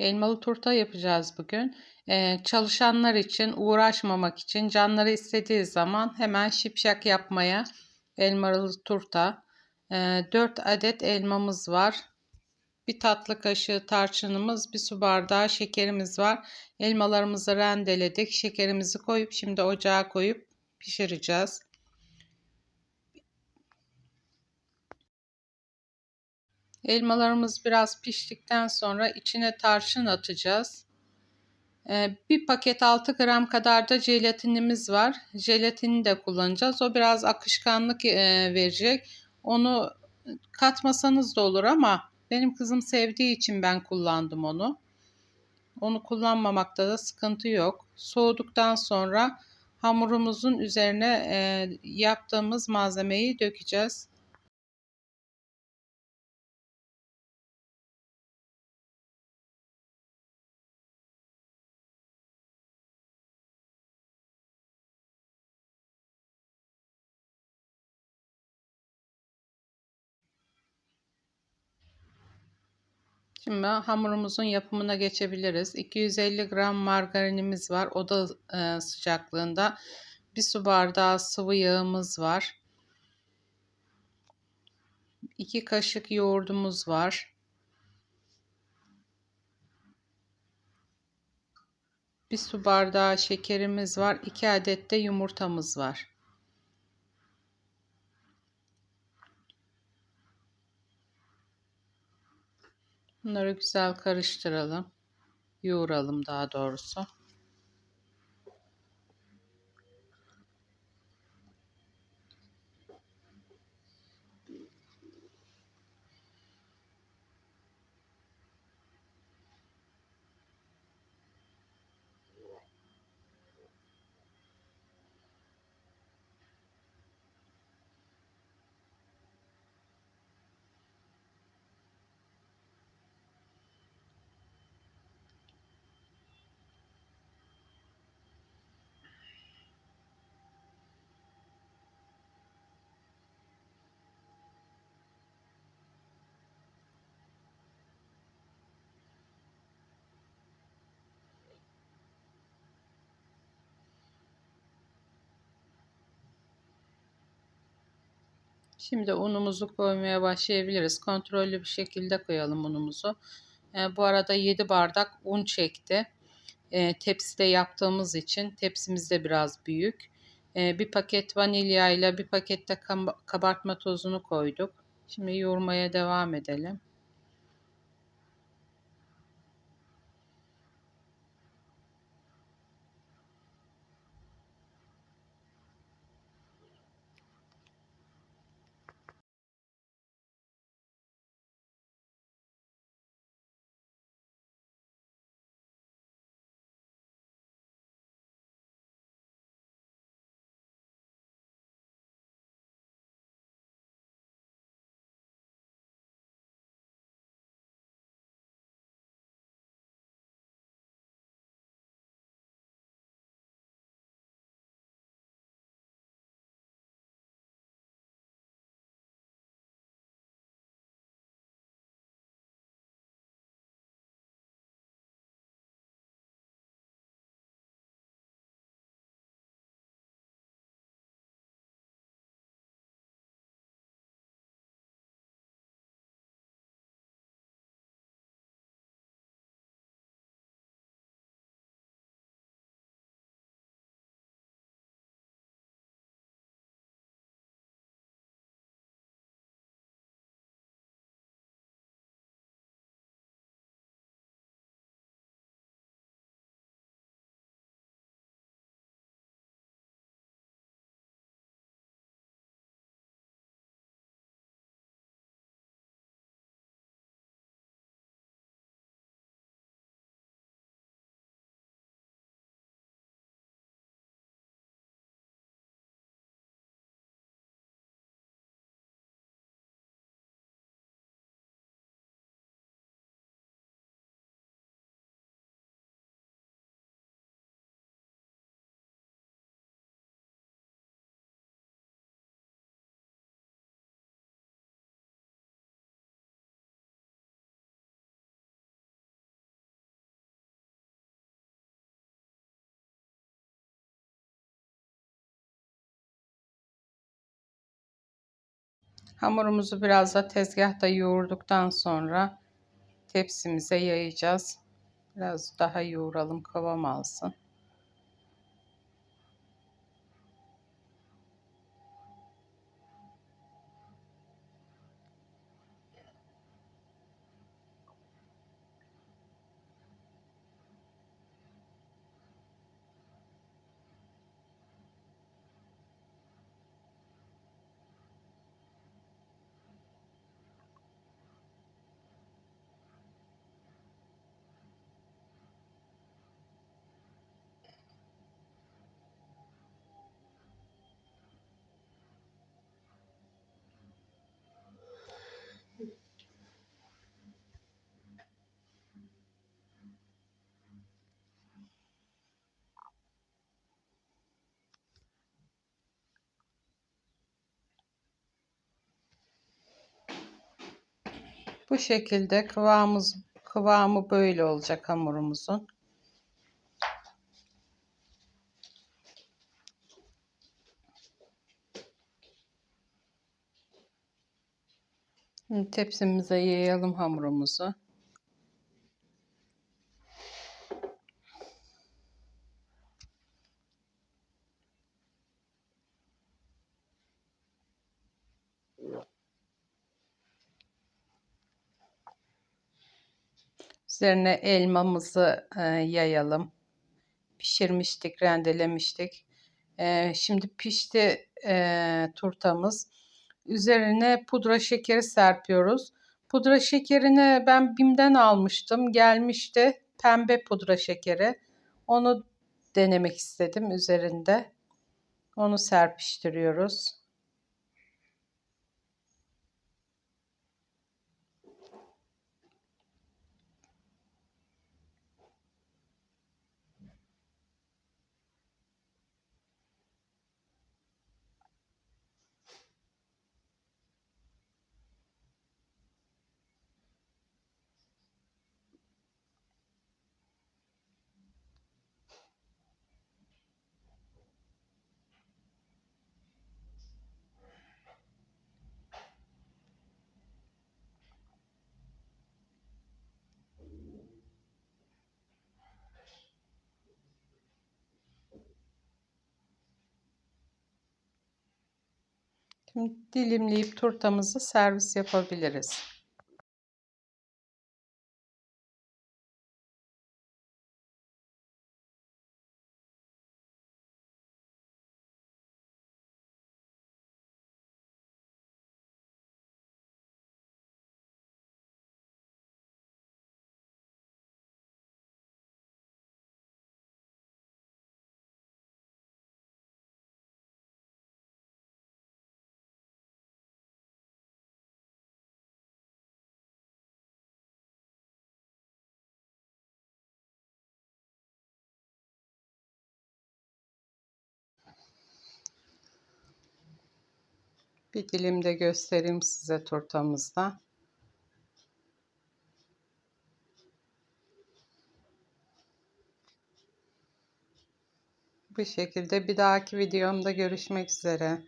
Elmalı turta yapacağız bugün. Ee, çalışanlar için, uğraşmamak için, canları istediği zaman hemen şipşak yapmaya elmalı turta. Ee, 4 adet elmamız var. Bir tatlı kaşığı tarçınımız, bir su bardağı şekerimiz var. Elmalarımızı rendeledik. Şekerimizi koyup şimdi ocağa koyup pişireceğiz. Elmalarımız biraz piştikten sonra içine tarçın atacağız. Ee, bir paket 6 gram kadar da jelatinimiz var. Jelatini de kullanacağız. O biraz akışkanlık e, verecek. Onu katmasanız da olur ama benim kızım sevdiği için ben kullandım onu. Onu kullanmamakta da sıkıntı yok. Soğuduktan sonra hamurumuzun üzerine e, yaptığımız malzemeyi dökeceğiz. Şimdi hamurumuzun yapımına geçebiliriz. 250 gram margarinimiz var. Oda e, sıcaklığında. Bir su bardağı sıvı yağımız var. 2 kaşık yoğurdumuz var. Bir su bardağı şekerimiz var. 2 adet de yumurtamız var. Bunları güzel karıştıralım. Yoğuralım daha doğrusu. Şimdi unumuzu koymaya başlayabiliriz. Kontrollü bir şekilde koyalım unumuzu. E, bu arada 7 bardak un çekti. E, tepside yaptığımız için tepsimiz de biraz büyük. E, bir paket vanilya ile bir pakette kabartma tozunu koyduk. Şimdi yoğurmaya devam edelim. Hamurumuzu biraz da tezgahta yoğurduktan sonra tepsimize yayacağız. Biraz daha yoğuralım kıvam alsın. Bu şekilde kıvamımız kıvamı böyle olacak hamurumuzun. Tepsimize yayalım hamurumuzu. Üzerine elmamızı e, yayalım. Pişirmiştik, rendelemiştik. E, şimdi pişti e, turtamız. Üzerine pudra şekeri serpiyoruz. Pudra şekerini ben BİM'den almıştım. Gelmişti pembe pudra şekeri. Onu denemek istedim üzerinde. Onu serpiştiriyoruz. Şimdi dilimleyip turtamızı servis yapabiliriz. Bir dilim de göstereyim size turtamızda. Bu şekilde bir dahaki videomda görüşmek üzere.